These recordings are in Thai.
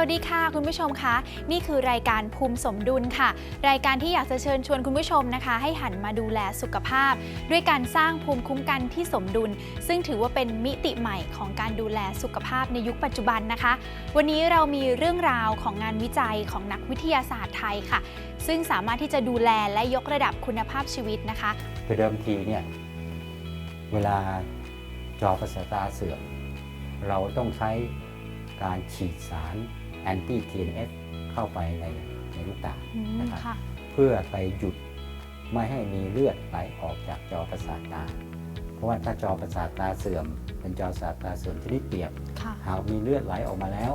วัสดีค่ะ คุณผู้ชมคะนี่คือรายการภูมิสมดุลค่ะ รายการที่อยากจะเชิญชวนคุณผู้ชมนะคะ ให้หันมาดูแลสุขภาพ ด้วยการสร้างภูมิคุ้มกันที่สมดุล ซึ่งถือว่าเป็นมิติใหม่ของการดูแลสุขภาพในยุคปัจจุบันนะคะ วันนี้เรามีเรื่องราวของงานวิจัยของนักวิทยาศาสตร์ไทยค่ะ ซึ่งสามารถที่จะดูแลและยกระดับคุณภาพชีวิตนะคะคือเดิมทีเนี่ยเวลาจอประสาทตาเสื่อมเราต้องใช้การฉีดสาร แอนตี้ TNF เข้าไปในในลูกตาอืมนะครับค่ะเพื่อไปหยุดไม่ให้มีเลือดไหลออกจากจอประสาทตา เพราะว่าถ้าจอประสาทตาเสื่อม เป็นจอประสาทตาเสื่อมชนิดเปียกค่ะหากมีเลือดไหลออกมาแล้ว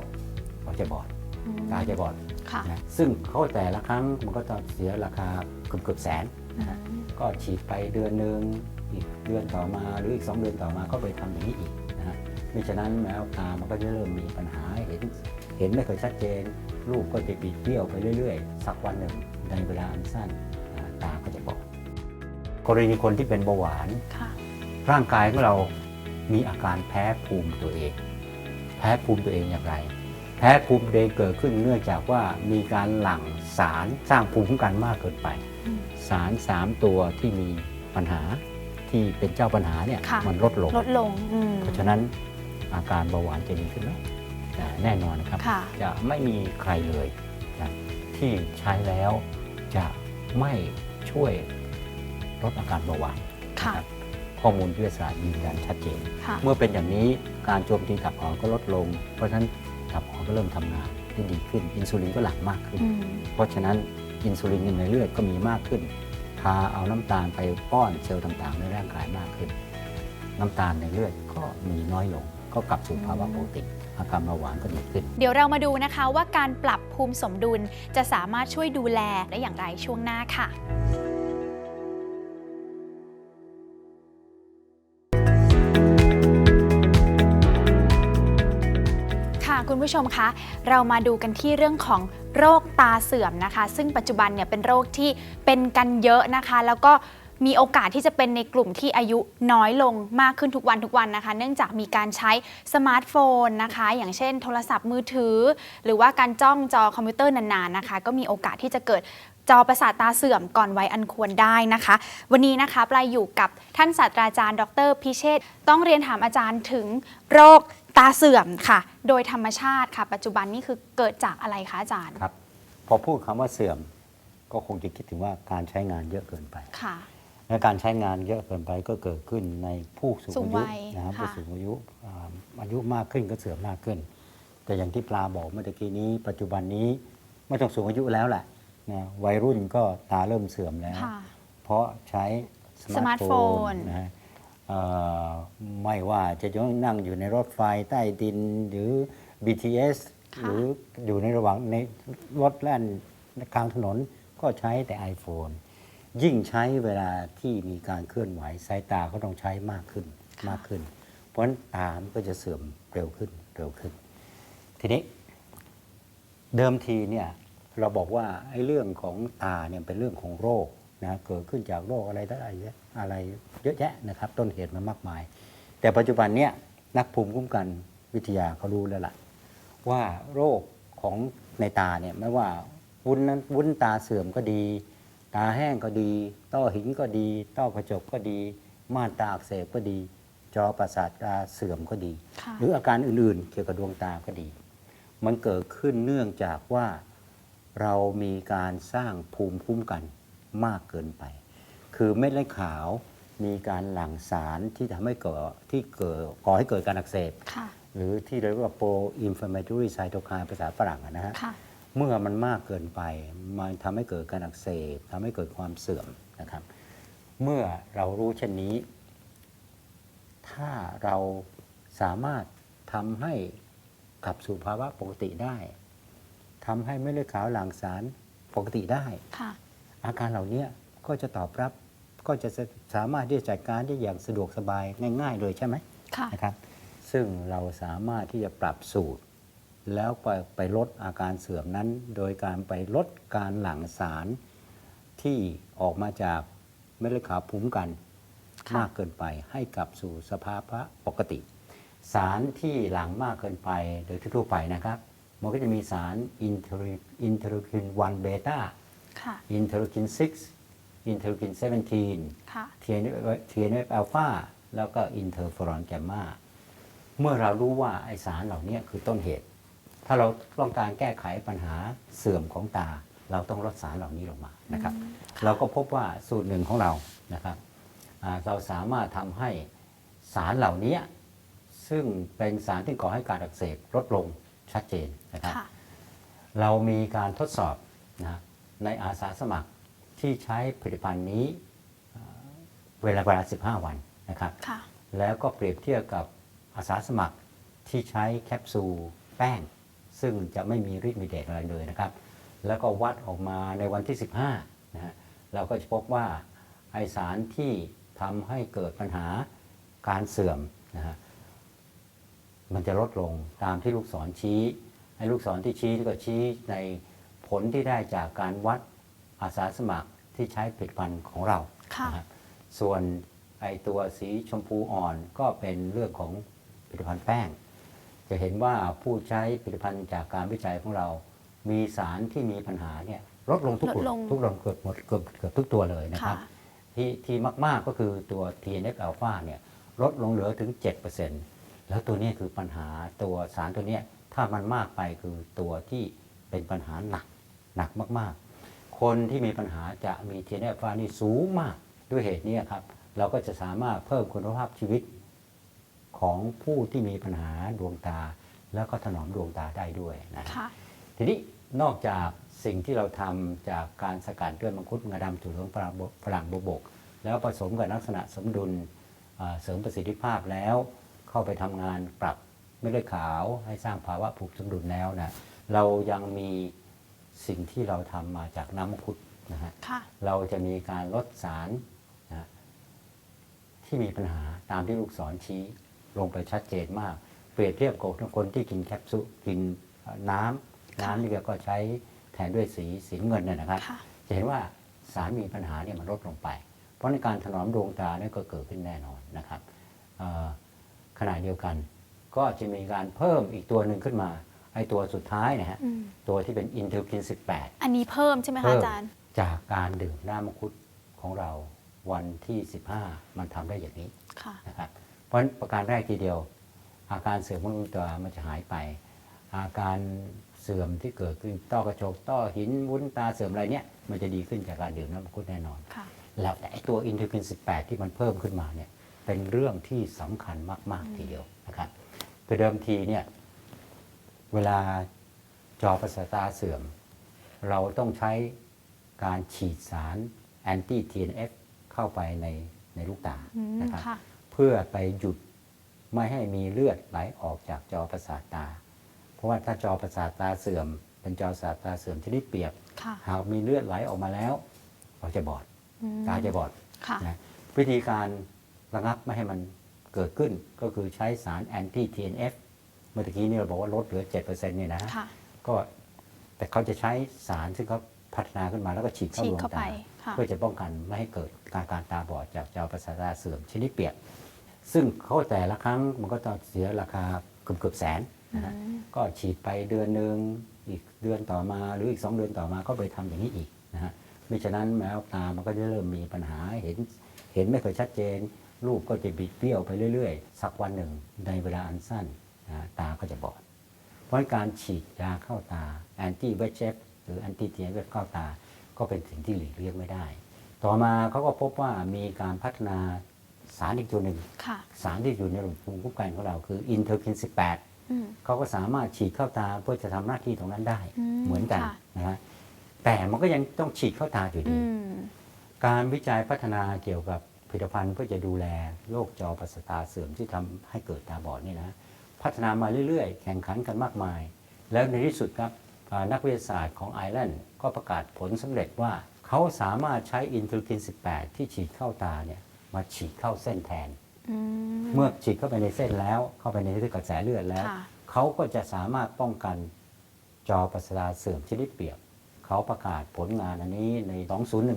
เราจะบอดอืมตาจะบอดค่ะนะซึ่งเขาแต่ละครั้งมันก็ต้องเสียราคาเกือบเกือบๆแสนนะฮะก็ฉีดไปเดือนหนึ่งอีกเดือนต่อมาหรืออีก 2 เดือนต่อมาก็ไปทำอย่างนี้อีกนะฮะมิฉะนั้นแมวตามันก็จะเริ่มมีปัญหาเห็น เห็นไม่เคอยชัดเจน รูปก็จะบิดเบี้ยวไปเรื่อยๆ สักวันหนึ่งในเวลาอันสั้นอ่าตาก็จะบอดกรณีคนที่เป็นเบาหวานค่ะร่างกายของเรามีอาการแพ้ภูมิตัวเอง แพ้ภูมิตัวเองอย่างไร แพ้ภูมิตัวเองเกิดขึ้นเนื่องจากว่ามีการหลั่งสารสร้างภูมิคุ้มกันมากเกินไปอืมสารสามตัวที่มีปัญหาที่เป็นเจ้าปัญหาเนี่ยค่ะมันลดลงลดลงอืมเพราะฉะนั้นอาการเบาหวานจะดีขึ้นไหมอ่า แน่นอนนะครับค่ะจะไม่มีใครเลยนะที่ใช้แล้วจะไม่ช่วยลดอาการเบาหวานค่ะนะครับข้อมูลวิทยาศาสตร์ยืนยันชัดเจนค่ะเมื่อเป็นอย่างนี้การโจมตีตับอ่อนก็ลดลง เพราะฉะนั้นตับอ่อนก็เริ่มทำงานได้ดีขึ้น อินซูลินก็หลั่งมากขึ้นอืมเพราะฉะนั้นอินซูลินในเลือดก็มีมากขึ้น พาเอาน้ำตาลไปป้อนเซลล์ต่างๆ ในร่างกายมากขึ้น น้ำตาลในเลือดก็มีน้อยลง ก็กลับสู่ภาวะปกติ อาการเบาหวานก็ดีขึ้น เดี๋ยวเรามาดูนะคะว่าการปรับภูมิสมดุลจะสามารถช่วยดูแลได้อย่างไรช่วงหน้าค่ะค่ะคุณผู้ชมคะเรามาดูกันที่เรื่องของโรคตาเสื่อมนะคะ ซึ่งปัจจุบันเนี่ยเป็นโรคที่เป็นกันเยอะนะคะ แล้วก็ มีโอกาสที่จะเป็นในกลุ่มที่อายุน้อยลงมากขึ้นทุกวันทุกวันนะคะ เนื่องจากมีการใช้สมาร์ทโฟนนะคะ อย่างเช่น โทรศัพท์มือถือ หรือว่าการจ้องจอคอมพิวเตอร์นานๆนะคะ ก็มีโอกาสที่จะเกิดจอประสาทตาเสื่อมก่อนวัยอันควรได้นะคะ วันนี้นะคะปลายอยู่กับท่านศาสตราจารย์ ดรพิเชษฐ์ต้องเรียนถามอาจารย์ถึงโรคตาเสื่อมค่ะ โดยธรรมชาติค่ะ ปัจจุบันนี่คือเกิดจากอะไรคะอาจารย์ครับพอพูดคำว่าเสื่อม ก็คงจะคิดถึงว่าการใช้งานเยอะเกินไปค่ะ และการใช้งานเยอะเกินไปก็เกิดขึ้นในผู้สูงสูงอายุวัยนะครับค่ะ ผู้สูงอายุอ่าอายุมากขึ้นก็เสื่อมมากขึ้น แต่อย่างที่ปลาบอกเมื่อตะกี้นี้ ปัจจุบันนี้ไม่ต้องสูงอายุแล้วแหละนะวัยรุ่นก็ตาเริ่มเสื่อมแล้ว ค่ะ เพราะใช้สสมามาร์ร์ททโฟโฟนนนะฮะเอ่อไม่ว่าจะนั่งอยู่ในรถไฟใต้ดินหรือ BTS ค่ะ หรืออยู่ในระหว่างในรถแล่นกลางถนนก็ใช้แต่ iPhone ยิ่งใช้เวลาที่มีการเคลื่อนไหวสายตาก็ต้องใช้มากขึ้นมากขึ้น เพราะฉะนั้นตามนก็จะเสื่อมเร็วขึ้นเร็วขึ้น ทีนี้ เดิมทีเนี่ยเราบอกว่าไอ้เรื่องของตาเนี่ยเป็นเรื่องของโรคนะเกิดขึ้นจากโรคอะไรต่ออะไรเยอะอะไรเยอะแยะนะครับ ต้นเหตุมันมากมาย แต่ปัจจุบันเนี่ยนักภูมิคุ้มกันวิทยาเขารู้แล้วล่ะ ว่าโรคของในตาเนี่ยไม่ว่าวุ้นนั้นวุ้นตาเสื่อมก็ดี ตาแห้งก็ดี ต้อหินก็ดี ต้อกระจกก็ดี ม่านตาอักเสบก็ดี จอประสาทตาเสื่อมก็ดีค่ะหรืออาการอื่นๆ เกี่ยวกับดวงตาก็ดี มันเกิดขึ้นเนื่องจากว่าเรามีการสร้างภูมิคุ้มกันมากเกินไป คือเม็ดเลือดขาวมีการหลั่งสารที่ทำให้เกิดที่เกิดก่อให้เกิดการอักเสบค่ะหรือที่เรียกว่า pro inflammatory cytokine ภาษาฝรั่งอะนะฮะค่ะ เมื่อมันมากเกินไป มันทำให้เกิดการอักเสบทำให้เกิดความเสื่อมนะครับ เมื่อเรารู้เช่นนี้ ถ้าเราสามารถทำให้กลับสู่ภาวะปกติได้ทำให้เม็ดเลือดขาวหลั่งสารปกติได้ค่ะอาการเหล่านี้ก็จะตอบรับก็จะสามารถที่จะจัดการได้อย่างสะดวกสบายง่าย ๆ เลยใช่ไหมค่ะนะครับ ซึ่งเราสามารถที่จะปรับสูตร แล้วไปไปลดอาการเสื่อมนั้น โดยการไปลดการหลั่งสารที่ออกมาจากเม็ดเลือดขาวภูมิคุ้มกันค่ะมากเกินไปให้กลับสู่สภาวะปกติ สารที่หลั่งมากเกินไปโดยทั่วๆไปนะครับ มันก็จะมีสารอินเทอร์อินเทอร์คิน1เบต้าค่ะอินเทอร์คิน6อินเทอร์คิน17ค่ะ TNF อัลฟาแล้วก็อินเทอร์ฟอรอนแกมมาเมื่อเรารู้ว่าไอสารเหล่านี้คือต้นเหตุ ถ้าเราต้องการแก้ไขปัญหาเสื่อมของตา เราต้องลดสารเหล่านี้ลงมานะครับ เราก็พบว่าสูตรหนึ่งของเรานะครับอ่าเราสามารถทำให้สารเหล่านี้ซึ่งเป็นสารที่ก่อให้การอักเสบลดลงชัดเจนนะครับค่ะเรามีการทดสอบนะในอาสาสมัครที่ใช้ผลิตภัณฑ์นี้เอ่อเวลาเวลา 15 วันนะครับค่ะแล้วก็เปรียบเทียบกับอาสาสมัครที่ใช้แคปซูลแป้ง ซึ่งจะไม่มีฤทธิ์มีเดชอะไรเลยนะครับ แล้วก็วัดออกมาในวันที่ 15นะฮะเราก็จะพบว่าไอสารที่ทำให้เกิดปัญหาการเสื่อมนะฮะมันจะลดลงตามที่ลูกศรชี้ไอ้ลูกศรที่ชี้ก็ชี้ในผลที่ได้จากการวัดอาสาสมัครที่ใช้ผลิตภัณฑ์ของเราค่ะนะฮะส่วนไอตัวสีชมพูอ่อนก็เป็นเรื่องของผลิตภัณฑ์แป้ง จะเห็นว่าผู้ใช้ผลิตภัณฑ์จากการวิจัยของเรา มีสารที่มีปัญหาเนี่ยลดลงทุกลดลง ทุกลงเกือบหมดเกือบเกือบทุกตัวเลยนะครับค่ะที่ที่มาก ๆ ก็คือตัว TNF อ l p h a เนี่ยลดลงเหลือถึง 7%แล้วตัวเนี้คือปัญหาตัวสารตัวเนี้ยถ้ามันมากไปคือตัวที่เป็นปัญหาหนักหนักมากๆ คนที่มีปัญหาจะมี TNF อ l p h a นี่สูงมากด้วยเหตุนี้ครับ เราก็จะสามารถเพิ่มคุณภาพชีวิต ของผู้ที่มีปัญหาดวงตา แล้วก็ถนอมดวงตาได้ด้วยนะครับค่ะทีนี้นอกจากสิ่งที่เราทำจากการสกัดด้วยมังคุดงาดำถั่วเหลืองฝรั่งบฝรั่งบวบก แล้วผสมกับลักษณะสมดุลเอ่อเสริมประสิทธิภาพแล้ว เข้าไปทำงานปรับเม็ดเลือดขาวให้สร้างภาวะผูกสมดุลแล้วนะเรายังมีสิ่งที่เราทำมาจากน้ำมังคุดนะฮะค่ะเราจะมีการลดสารนะที่มีปัญหาตามที่ลูกศรชี้ ลงไปชัดเจนมาก เปรียบเทียบกับคนที่กินแคปซูลกินเอ่อน้ำน้ำนี่ก็ใช้แทนด้วยสีสีเงินน่ยนะครับค่ะจะเห็นว่าสารมีปัญหาเนี่ยมันลดลงไป เพราะในการถนอมดวงตาเนี่ยก็เกิดขึ้นแน่นอนนะครับเอ่อขณะเดียวกัน ก็จะมีการเพิ่มอีกตัวหนึ่งขึ้นมาไอ้ตัวสุดท้ายนะฮะอืมตัวที่เป็นอินเทอร์คิน 18 อันนี้เพิ่มใช่ไหมคะเพิ่มอาจารย์จากการดื่มน้ำมังคุดของเราวันที่ 15 มันทำได้อย่างนี้ค่ะนะครับเพ ราะฉะนั้นประการแรกทีเดียว อาการเสื่อมของดวงตามันจะหายไป อาการเสื่อมที่เกิดขึ้นต้อกระจกต้อหินวุ้นตาเสื่อมอะไรเนี่ยมันจะดีขึ้นจากการดื่มน้ำมังคุดแน่นอนค่ะแล้วแต่ไอ้ตัวอินเทอร์คิน 18 ที่มันเพิ่มขึ้นมาเนี่ยเป็นเรื่องที่สำคัญมาก ๆ ทีเดียวนะครับคือเดิมทีเนี่ยเวลาจอประสาทตาเสื่อม เราต้องใช้การฉีดสารแอนตี้ TNF เข้าไปในในลูกตาอืมนะครับค่ะ เพื่อไปหยุดไม่ให้มีเลือดไหลออกจากจอประสาทตา เพราะว่าถ้าจอประสาทตาเสื่อม เป็นจอประสาทตาเสื่อมชนิดเปียกค่ะหากมีเลือดไหลออกมาแล้วเราจะบอดอืมตาจะบอดค่ะนะวิธีการระงับไม่ให้มันเกิดขึ้นก็คือใช้สารแอนตี้ TNF เมื่อกี้นี่เราบอกว่าลดเหลือ 7%เนี่ยนะค่ะก็แต่เขาจะใช้สารซึ่งเขาพัฒนาขึ้นมาแล้วก็ฉีดเข้าฉีดดวงเข้าไปตาค่ะเพื่อจะป้องกันไม่ให้เกิดการการตาบอดจากจอประสาทตาเสื่อมชนิดเปียก ซึ่งเขาแต่ละครั้งมันก็ต้องเสียราคาเกือบเกือบแสนนะฮะอืมก็ฉีดไปเดือนหนึ่งอีกเดือนต่อมาหรืออีก 2 เดือนต่อมาก็ไปทำอย่างนี้อีกนะฮะมิฉะนั้นแมวตามันก็จะเริ่มมีปัญหาเห็นเห็นไม่ค่อยชัดเจน รูปก็จะบิดเบี้ยวไปเรื่อยๆ สักวันหนึ่งในเวลาอันสั้นนะฮะตาก็จะบอด เพราะการฉีดยาเข้าตาแอนตี้เวชเชฟหรือแอนตี้เทียเวเข้าตา ก็เป็นสิ่งที่หลีกเลี่ยงไม่ได้ ต่อมาเขาก็พบว่ามีการพัฒนา สารอีกตัวหนึ่งค่ะ สารที่อยู่ในระบบภูมิคุ้มกันของเราคืออินเทอร์คิน18อืมเขาก็สามารถฉีดเข้าตาเพื่อจะทำหน้าที่ตรงนั้นได้อืมเหมือนกันค่ะ นะฮะแต่มันก็ยังต้องฉีดเข้าตาอยู่ดี อืม การวิจัยพัฒนาเกี่ยวกับผลิตภัณฑ์เพื่อจะดูแลโรคจอประสาทตาเสื่อมที่ทำให้เกิดตาบอดนี่นะพัฒนามาเรื่อยๆ แข่งขันกันมากมาย แล้วในที่สุดครับอ่านักวิทยาศาสตร์ของไอร์แลนด์ก็ประกาศผลสำเร็จว่า เขาสามารถใช้อินเทอร์กิน 18 ที่ฉีดเข้าตาเนี่ย มาฉีดเข้าเส้นแทนอืมเมื่อฉีดเข้าไปในเส้นแล้ว เข้าไปในเส้นกระแสเลือดแล้วค่ะเขาก็จะสามารถป้องกันจอประสาทเสื่อมชนิดเปียก เขาประกาศผลงานอันนี้ใน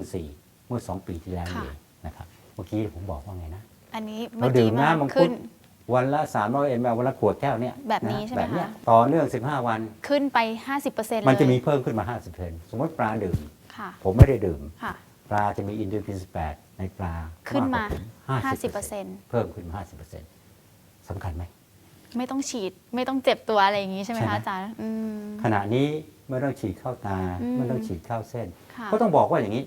2014 เมื่อ 2 ปีที่แล้วค่ะเองนะครับ เมื่อกี้ผมบอกว่าไงนะ อันนี้เราเมื่อดื่กี้มมาน้ำมังคุขึ้ดนวันละ 300เอ็มวันละขวดแก้วเนี่ยแบบนี้ะใช่ไหมแบบเนี้ยคะต่อเนื่อง 15 วันขึ้นไป 50%เลยมันจะมีเพิ่มขึ้นมา 50%สมมติปลาดื่มค่ะผมไม่ได้ดื่มค่ะปลาจะมีอินเทอร์กิน 18 ในปลาขึ้นมากกว่าผม50%เพิ่มขึ้นมา50%สำคัญไหม ไม่ต้องฉีดไม่ต้องเจ็บตัวอะไรอย่างนี้ใช่ไหมใช่ไหมคะอาจารย์อืมขณะนี้ไม่ต้องฉีดเข้าตาอืมไม่ต้องฉีดเข้าเส้นค่ะก็ต้องบอกว่าอย่างนี้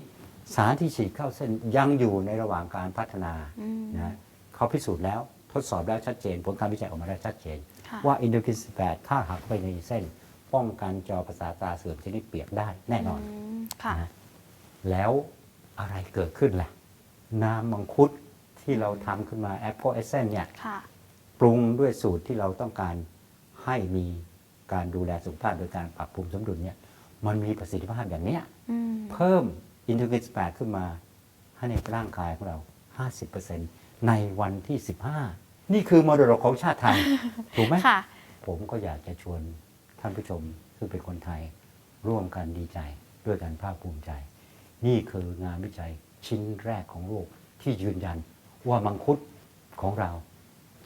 สารที่ฉีดเข้าเส้นยังอยู่ในระหว่างการพัฒนาอืมนะเขาพิสูจน์แล้วทดสอบแล้วชัดเจน ผลการวิจัยออกมาแล้วชัดเจนค่ะว่าอินโดกิน18ถ้าหักไปในเส้น ป้องกันจอประสาทตาเสื่อมชนิดเปียกได้แน่นอนมค่ะนะแล้วอะไรเกิดขึ้นล่ะ น้ำมังคุดที่เราทำขึ้นมาแอปเปิลเอเซนเนี่ยค่ะปรุงด้วยสูตรที่เราต้องการให้มีการดูแลสุขภาพโดยการปรับปรุงสมดุลเนี่ยมันมีประสิทธิภาพอย่างเนี้ยอืมเพิ่มอินเทอร์เกน8ขึ้นมาให้ในร่างกายของเรา 50%ในวันที่ 15 นี่คือมรดกของชาติไทย ถูกไหมค่ะผมก็อยากจะชวนท่านผู้ชมซึ่งเป็นคนไทย ร่วมกันดีใจด้วยกันภาคภูมิใจ นี่คืองานวิจัย ชิ้นแรกของโลกที่ยืนยันว่ามังคุดของเรา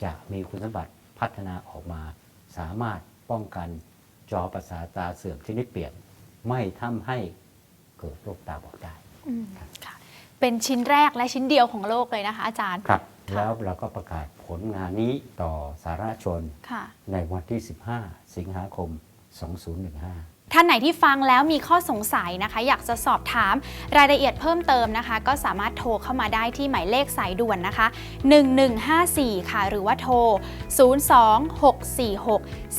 จะมีคุณสมบัติพัฒนาออกมา สามารถป้องกันจอประสาทตาเสื่อมชนิดเปลี่ยน ไม่ทำให้เกิดโรคตาบอดได้อืมค่ะเป็นชิ้นแรกและชิ้นเดียวของโลกเลยนะคะ อาจารย์ครับค่ะแล้วเราก็ประกาศผลงานนี้ต่อสาธารณชนค่ะในวันที่ 15 สิงหาคม 2015 ท่านไหนที่ฟังแล้วมีข้อสงสัยนะคะ อยากจะสอบถามรายละเอียดเพิ่มเติมนะคะ ก็สามารถโทรเข้ามาได้ที่หมายเลขสายด่วนนะคะ 1154 ค่ะ หรือว่าโทร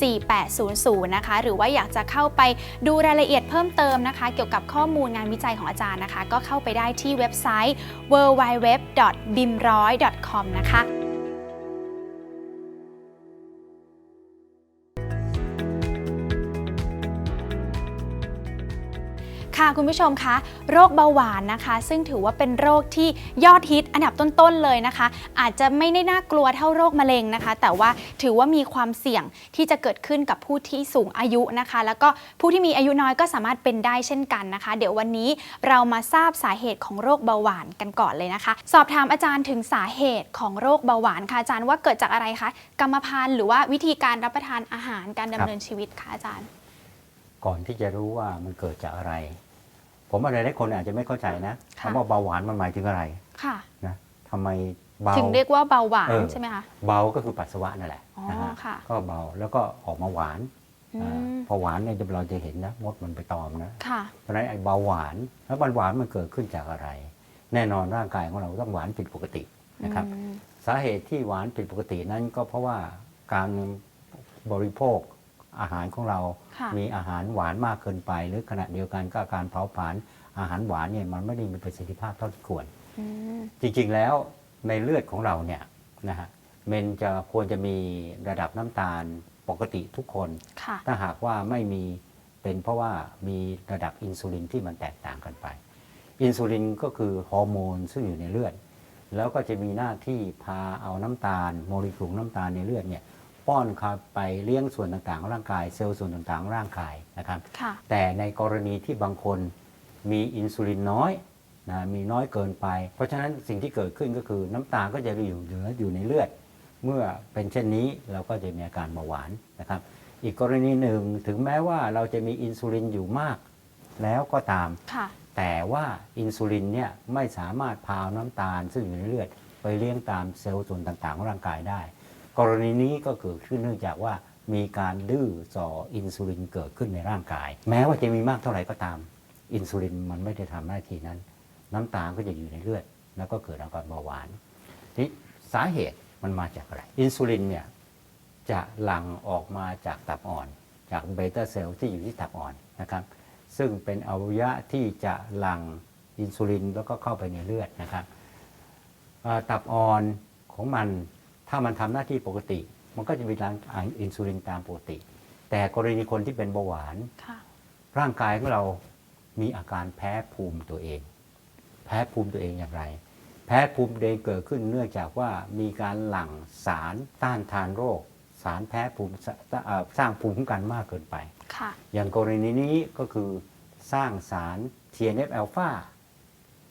026464800 นะคะ หรือว่าอยากจะเข้าไปดูรายละเอียดเพิ่มเติมนะคะ เกี่ยวกับข้อมูลงานวิจัยของอาจารย์นะคะ ก็เข้าไปได้ที่เว็บไซต์ www.bimroy.com นะคะ ค่ะคุณผู้ชมคะโรคเบาหวานนะคะ ซึ่งถือว่าเป็นโรคที่ยอดฮิตอันดับต้นๆเลยนะคะ อาจจะไม่ได้น่ากลัวเท่าโรคมะเร็งนะคะ แต่ว่าถือว่ามีความเสี่ยงที่จะเกิดขึ้นกับผู้ที่สูงอายุนะคะ แล้วก็ผู้ที่มีอายุน้อยก็สามารถเป็นได้เช่นกันนะคะ เดี๋ยววันนี้เรามาทราบสาเหตุของโรคเบาหวานกันก่อนเลยนะคะ สอบถามอาจารย์ถึงสาเหตุของโรคเบาหวานค่ะอาจารย์ว่าเกิดจากอะไรคะกรรมพันธุ์หรือว่าวิธีการรับประทานอาหารการดำเนินชีวิตคะอาจารย์ ก่อนที่จะรู้ว่ามันเกิดจากอะไร ผมว่าหลายๆคนอาจจะไม่เข้าใจนะค่ะคำว่าเบาหวานมันหมายถึงอะไรค่ะนะทำไมเบาถึงเรียกว่าเบาหวานเออใช่ไหมคะเบาก็คือปัสสาวะนั่นแหละอ๋อนะฮะค่ะก็เบาแล้วก็ออกมาหวานอือ่ามพอหวานเนี่ยเราจะเห็นนะมดมันไปตอมนะค่ะเพราะฉะนั้นไอ้เบาหวานแล้วมันหวานมันเกิดขึ้นจากอะไร แน่นอนร่างกายของเราต้องหวานผิดปกตินะครับอืมสาเหตุที่หวานผิดปกตินั้นก็เพราะว่าการบริโภค อาหารของเราค่ะมีอาหารหวานมากเกินไป หรือขณะเดียวกันก็การเผาผลาญอาหารหวานเนี่ยมันไม่ได้มีประสิทธิภาพเท่าที่ควรอืมจริงๆแล้วในเลือดของเราเนี่ยนะฮะมันจะควรจะมีระดับน้ำตาลปกติทุกคนค่ะถ้าหากว่าไม่มีเป็นเพราะว่ามีระดับอินซูลินที่มันแตกต่างกันไป อินซูลินก็คือฮอร์โมนซึ่งอยู่ในเลือด แล้วก็จะมีหน้าที่พาเอาน้ำตาล โมเลกุลน้ำตาลในเลือดเนี่ย ป้อนเข้าไปเลี้ยงส่วนต่างๆของร่างกาย เซลล์ส่วนต่างๆของร่างกายนะครับ ค่ะ แต่ในกรณีที่บางคนมีอินซูลินน้อยนะมีน้อยเกินไป เพราะฉะนั้นสิ่งที่เกิดขึ้นก็คือน้ำตาลก็จะอยู่เหลืออยู่ในเลือด เมื่อเป็นเช่นนี้เราก็จะมีอาการเบาหวานนะครับ อีกกรณีหนึ่งถึงแม้ว่าเราจะมีอินซูลินอยู่มาก แล้วก็ตาม ค่ะ แต่ว่าอินซูลินเนี่ยไม่สามารถพาน้ำตาลซึ่งอยู่ในเลือด ไปเลี้ยงตามเซลล์ส่วนต่างๆของร่างกายได้ กรณีนี้ก็เกิดขึ้นเนื่องจากว่ามีการดื้อส่ออินซูลินเกิดขึ้นในร่างกาย แม้ว่าจะมีมากเท่าไหร่ก็ตาม อินซูลินมันไม่ได้ทำหน้าที่นั้น น้ำตาลก็จะอยู่ในเลือด แล้วก็เกิดอาการเบาหวานทีนี้สาเหตุมันมาจากอะไร อินซูลินเนี่ยจะหลั่งออกมาจากตับอ่อน จากเบต้าเซลล์ที่อยู่ที่ตับอ่อนนะครับ ซึ่งเป็นอวัยวะที่จะหลั่งอินซูลินแล้วก็เข้าไปในเลือดนะครับตับอ่อนของมัน ถ้ามันทำหน้าที่ปกติ มันก็จะมีหลั่งอินซูลินตามปกติ แต่กรณีคนที่เป็นเบาหวานค่ะร่างกายของเรามีอาการแพ้ภูมิตัวเอง แพ้ภูมิตัวเองอย่างไร แพ้ภูมิตัวเองเกิดขึ้นเนื่องจากว่ามีการหลั่งสารต้านทานโรค สารแพ้ภูมิสเอ่อสร้างภูมิคุ้มกันมากเกินไปค่ะอย่างกรณีนี้ก็คือสร้างสาร TNF อ l p h a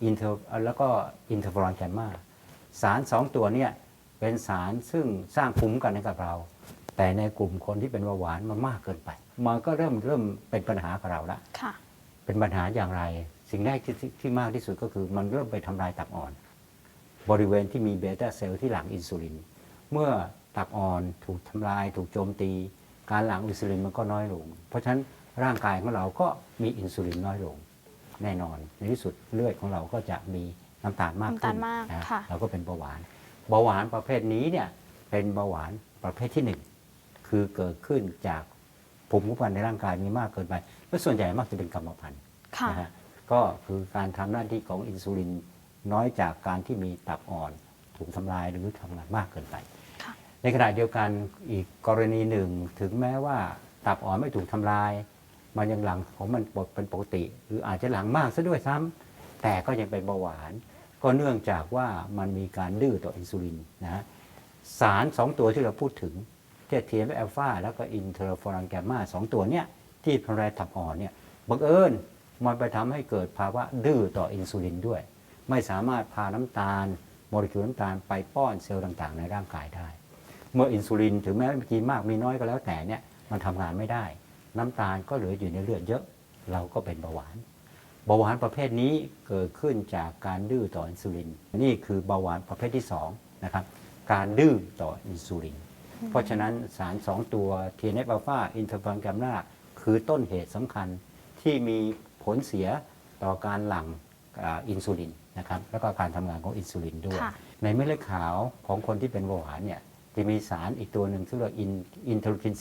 อินเทอร์แล้วก็อินเทอร์ฟอรอนแกมมาสารสองตัวเนี่ย เป็นสารซึ่งสร้างภูมิคุ้มกันให้กับเรา แต่ในกลุ่มคนที่เป็นเบาหวานมันมากเกินไป มันก็เริ่มเริ่มเป็นปัญหากับเราละค่ะ เป็นปัญหาอย่างไร สิ่งแรกที่ที่ที่มากที่สุดก็คือ มันเริ่มไปทำลายตับอ่อน บริเวณที่มีเบต้าเซลล์ที่หลั่งอินซูลิน เมื่อตับอ่อนถูกทำลาย ถูกโจมตี การหลั่งอินซูลินมันก็น้อยลง เพราะฉะนั้นร่างกายของเราก็มีอินซูลินน้อยลง แน่นอนในที่สุดเลือดของเราก็จะมีน้ำตาลมากขึ้นน้ำตาลมากนะค่ะเราก็เป็นเบาหวาน เบาหวานประเภทนี้เนี่ยเป็นเบาหวานประเภทที่หนึ่งคือเกิดขึ้นจากภูมิคุ้มกันในร่างกายมีมากเกินไปและส่วนใหญ่มักจะเป็นกรรมพันธุ์ค่ะนะฮะก็คือการทำหน้าที่ของอินซูลินน้อยจากการที่มีตับอ่อนถูกทำลายหรือทำงานมากเกินไปค่ะในขณะเดียวกันอีกกรณีหนึ่งถึงแม้ว่าตับอ่อนไม่ถูกทำลาย มันยังหลังของมันเป็นปกติ หรืออาจจะหลังมากซะด้วยซ้ำแต่ก็ยังเป็นเบาหวาน ก็เนื่องจากว่ามันมีการดื้อต่ออินซูลินนะฮะสารสองตัวที่เราพูดถึงเทียเทียมอัลฟาแล้วก็อินเทอร์ฟอรันแกมมาสองตัวเนี่ยที่ทำลายตับอ่อนเนี่ยบังเอิญมันไปทำให้เกิดภาวะดื้อต่ออินซูลินด้วย ไม่สามารถพาน้ำตาลโมเลกุลน้ำตาลไปป้อนเซลล์ต่างๆ ในร่างกายได้ เมื่ออินซูลินถึงแม้จะกินมากมีน้อยก็แล้วแต่เนี่ยมันทำงานไม่ได้ น้ำตาลก็เหลืออยู่ในเลือดเยอะ เราก็เป็นเบาหวาน เบาหวานประเภทนี้เกิดขึ้นจากการดื้อต่ออินซูลิน นี่คือเบาหวานประเภทที่2นะครับการดื้อต่ออินซูลิน เพราะฉะนั้นสาร 2 ตัว TNF อัลฟาอินเทอร์ฟอนแกมนาคือต้นเหตุสำคัญที่มีผลเสียต่อการหลั่งอ่าอินซูลินนะครับแล้วก็การทำงานของอินซูลินด้วยค่ะในเม็ดเลือดขาวของคนที่เป็นเบาหวานเนี่ยจะมีสารอีกตัวหนึ่งที่เรียกว่าอินอินเทอร์คิน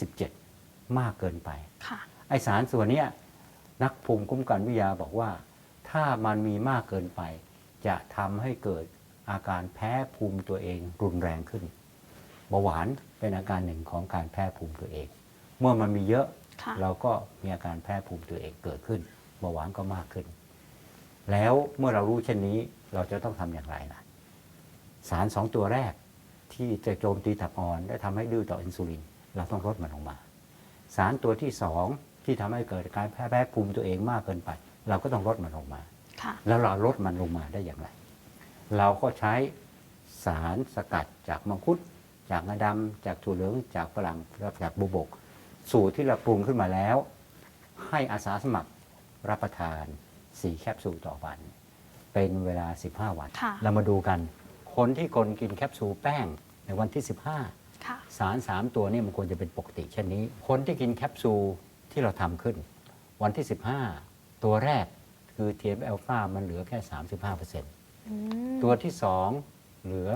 17 มากเกินไปค่ะไอสารส่วนเนี้ย นักภูมิคุ้มกันวิทยาบอกว่า ถ้ามันมีมากเกินไป จะทำให้เกิดอาการแพ้ภูมิตัวเองรุนแรงขึ้นเบาหวานเป็นอาการหนึ่งของการแพ้ภูมิตัวเอง เมื่อมันมีเยอะค่ะเราก็มีอาการแพ้ภูมิตัวเองเกิดขึ้นเบาหวานก็มากขึ้น แล้วเมื่อเรารู้เช่นนี้เราจะต้องทำอย่างไรล่ะสารสองตัวแรกที่จะโจมตีตับอ่อนและทำให้ดื้อต่ออินซูลิน เราต้องลดมันลงมา สารตัวที่สอง ที่ทำให้เกิดการแพ้แพ้ภูมิตัวเองมากเกินไป เราก็ต้องลดมันลงมาค่ะแล้วเราลดมันลงมาได้อย่างไร เราก็ใช้สารสกัดจากมังคุด จากงาดำจากถั่วเหลืองจากฝรั่งและจากบุบก สูตรที่เราปรุงขึ้นมาแล้ว ให้อาสาสมัครรับประทาน4แคปซูลต่อวัน เป็นเวลา 15 วันค่ะเรามาดูกันคนที่คนกินแคปซูลแป้งในวันที่ 15ค่ะสาร 3 ตัวนี่มันควรจะเป็นปกติเช่นนี้ คนที่กินแคปซูล ที่เราทำขึ้น วันที่ 15 ตัวแรกคือ TNF อ l p h a มันเหลือแค่ 35%อืมตัวที่ 2 เหลือ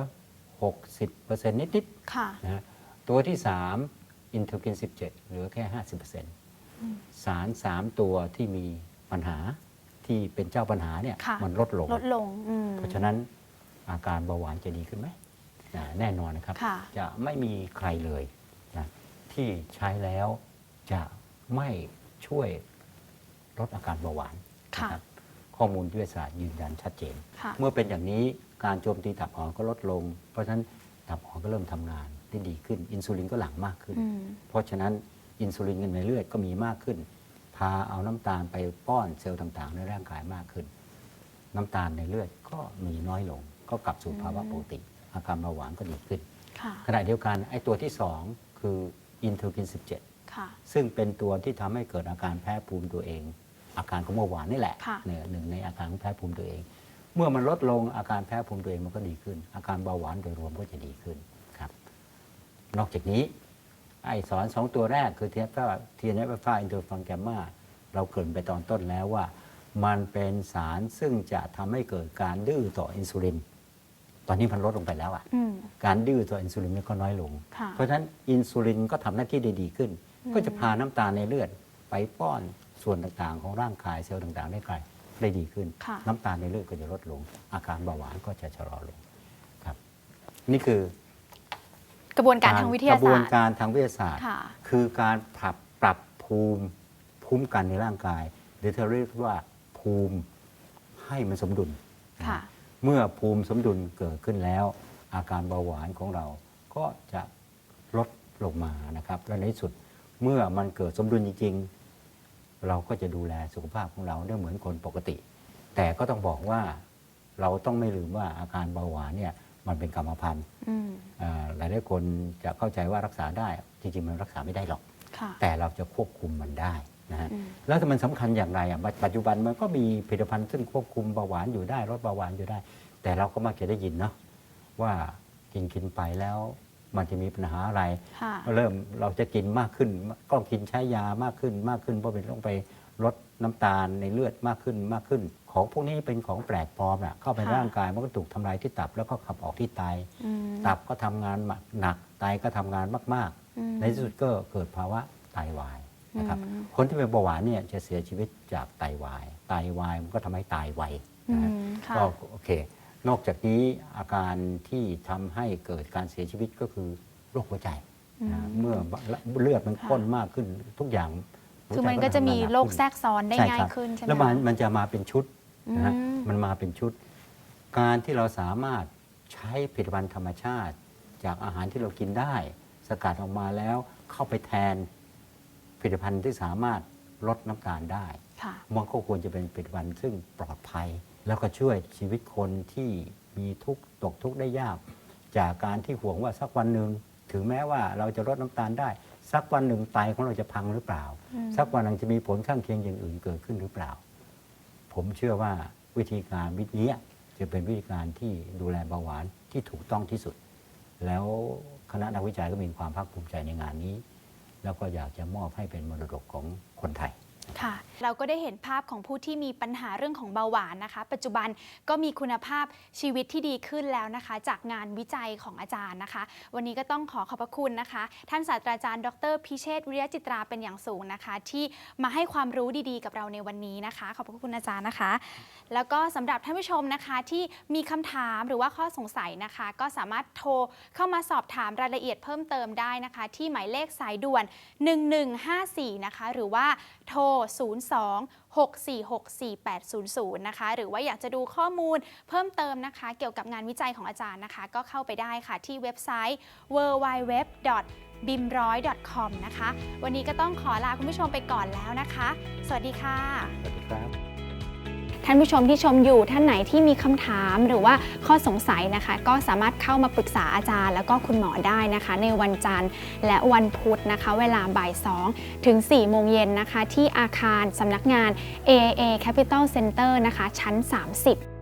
60%นิดค่ะ ๆนะฮะตัวที่ 3 อินเทอร์กิน 17 เหลือแค่50%สาร 3 ตัวที่มีปัญหาที่เป็นเจ้าปัญหาเนี่ยค่ะ มันลดลง ลดลงอืม เพราะฉะนั้นอาการเบาหวานจะดีขึ้นไหมนะแน่นอนนะครับ ค่ะ จะไม่มีใครเลยนะที่ใช้แล้วจะ ไม่ช่วยลดอาการเบาหวานค่ะนะครับข้อมูลวิทยาศาสตร์ยืนยันชัดเจนค่ะเมื่อเป็นอย่างนี้การโจมตีตับอ่อนก็ลดลง เพราะฉะนั้นตับอ่อนก็เริ่มทำงานได้ดีขึ้น อินซูลินก็หลั่งมากขึ้นอืมเพราะฉะนั้นอินซูลินในเลือดก็มีมากขึ้น พาเอาน้ำตาลไปป้อนเซลล์ต่างๆ ในร่างกายมากขึ้น น้ำตาลในเลือดก็มีน้อยลง ก็กลับสู่ภาวะปกติ อาการเบาหวานก็ดีขึ้นค่ะขณะเดียวกันไอ้ตัวที่ 2 คืออินเทอร์กิน ค่ะ17ซึ่งเป็นตัวที่ทำให้เกิดอาการแพ้ภูมิตัวเอง อาการของเบาหวานนี่แหละค่ะ เนี่ยหนึ่งในอาการของแพ้ภูมิตัวเอง เมื่อมันลดลงอาการแพ้ภูมิตัวเองมันก็ดีขึ้น อาการเบาหวานโดยรวมก็จะดีขึ้นครับ นอกจากนี้ ไอสอนสองตัวแรกคือเทียนฟ้าเทียนฟ้าอินเตอร์ฟองแกมมาเราเกรินไปตอนต้นแล้วว่า มันเป็นสารซึ่งจะทำให้เกิดการดื้อต่ออินซูลิน ตอนนี้มันลดลงไปแล้วอะ อืม การดื้อต่ออินซูลินก็น้อยลง ค่ะ เพราะฉะนั้นอินซูลินก็ทำหน้าที่ได้ดีขึ้น ก็จะพาน้ำตาลในเลือดไปป้อนส่วนต่างๆ ของร่างกายเซลล์ต่างๆ ได้ไกลได้ดีขึ้นค่ะน้ำตาลในเลือดก็จะลดลง อาการเบาหวานก็จะชะลอลงครับ นี่คือกระบวนการทางวิทยากระบวศานสตร์การทางวิทยาศาสตร์ค่ะคือการปรับปรับภูมิภูมิกันในร่างกาย หรือที่เราเรียกว่าภูมิให้มันสมดุลค่ะเมื่อภูมิสมดุลเกิดขึ้นแล้ว อาการเบาหวานของเราก็จะลดลงมานะครับและในที่สุด เมื่อมันเกิดสมดุลจริง ๆ เราก็จะดูแลสุขภาพของเราได้เหมือนคนปกติ แต่ก็ต้องบอกว่าเราต้องไม่ลืมว่าอาการเบาหวานเนี่ยมันเป็นกรรมพันธุ์อืมอ่าหลายหลายๆคนจะเข้าใจว่ารักษาได้ จริง ๆ มันรักษาไม่ได้หรอกค่ะแต่เราจะควบคุมมันได้นะฮะอืมแล้วถ้ามันสำคัญอย่างไรอะปัจปัจจุบันมันก็มีผลิตภัณฑ์ซึ่งควบคุมเบาหวานอยู่ได้ลดเบาหวานอยู่ได้ แต่เราก็มักจะได้ยินเนาะว่ากินกินไปแล้ว มันจะมีปัญหาอะไรค่ะเริ่มเราจะกินมากขึ้น ก็กินใช้ยามากขึ้นมากขึ้น เพราะเป็นต้องไปลดน้ำตาลในเลือดมากขึ้นมากขึ้น ของพวกนี้เป็นของแปลกปลอมอะเข้าไปในค่ะร่างกายมันก็ถูกทำลายที่ตับแล้วก็ขับออกที่ไตอืมตับก็ทำงานหนักไตก็ทำงานมากอืมๆในที่สุดก็เกิดภาวะไตวายนะครับอืมคนที่เป็นเบาหวานเนี่ยจะเสียชีวิตจากไตวาย ไตวายมันก็ทำให้ตายไวอืนะฮะมค่ะก็โอเค นอกจากนี้อาการที่ทำให้เกิดการเสียชีวิตก็คือโรคหัวใจนะอืมเมื่อเลือดมันข้นมากขึ้นทุกอย่างหัวคือใจมันก็จะมีทำงานหนัโรคขึ้นแทรกซ้อนได้ใช่ง่าคยรับขึ้นใช่ไหมแล้วมันคะมันจะมาเป็นชุดนะฮะอืมมันมาเป็นชุด การที่เราสามารถใช้ผลิตภัณฑ์ธรรมชาติ จากอาหารที่เรากินได้ สกัดออกมาแล้วเข้าไปแทนผลิตภัณฑ์ที่สามารถลดน้ำตาลได้ค่ะมันก็ควรจะเป็นผลิตภัณฑ์ซึ่งปลอดภัย แล้วก็ช่วยชีวิตคนที่มีทุกข์ตกทุกข์ได้ยาก จากการที่ห่วงว่าสักวันหนึ่งถึงแม้ว่าเราจะลดน้ำตาลได้ สักวันหนึ่งไตของเราจะพังหรือเปล่าอืมสักวันหนึ่งจะมีผลข้างเคียงอย่างอื่นเกิดขึ้นหรือเปล่า ผมเชื่อว่าวิธีการวิธีนี้จะเป็นวิธีการที่ดูแลเบาหวานที่ถูกต้องที่สุด แล้วคณะนักวิจัยก็มีความภาคภูมิใจในงานนี้ แล้วก็อยากจะมอบให้เป็นมรดกของคนไทย ค่ะ เราก็ได้เห็นภาพของผู้ที่มีปัญหาเรื่องของเบาหวานนะคะ ปัจจุบันก็มีคุณภาพชีวิตที่ดีขึ้นแล้วนะคะ จากงานวิจัยของอาจารย์นะคะ วันนี้ก็ต้องขอขอบพระคุณนะคะ ท่านศาสตราจารย์ ดรพิเชษวิริยจิตราเป็นอย่างสูงนะคะ ที่มาให้ความรู้ดีๆ กับเราในวันนี้นะคะ ขอบพระคุณอาจารย์นะคะ แล้วก็สำหรับท่านผู้ชมนะคะที่มีคำถามหรือว่าข้อสงสัยนะคะ ก็สามารถโทรเข้ามาสอบถามรายละเอียดเพิ่มเติมได้นะคะ ที่หมายเลขสายด่วน 1154 นะคะ หรือว่าโทร02 646 4800 นะคะ หรือว่าอยากจะดูข้อมูลเพิ่มเติมนะคะ เกี่ยวกับงานวิจัยของอาจารย์นะคะ ก็เข้าไปได้ค่ะที่เว็บไซต์ www bim100.com นะคะ วันนี้ก็ต้องขอลาคุณผู้ชมไปก่อนแล้วนะคะ สวัสดีค่ะ สวัสดีครับ ท่านผู้ชมที่ชมอยู่ท่านไหนที่มีคำถามหรือว่าข้อสงสัยนะคะ ก็สามารถเข้ามาปรึกษาอาจารย์ แล้วก็คุณหมอได้นะคะ ในวันจันทร์และวันพุธนะคะ เวลาบ่าย2ถึง4โมงเย็นนะคะ ที่อาคารสำนักงาน AAA Capital Center นะคะ ชั้น 30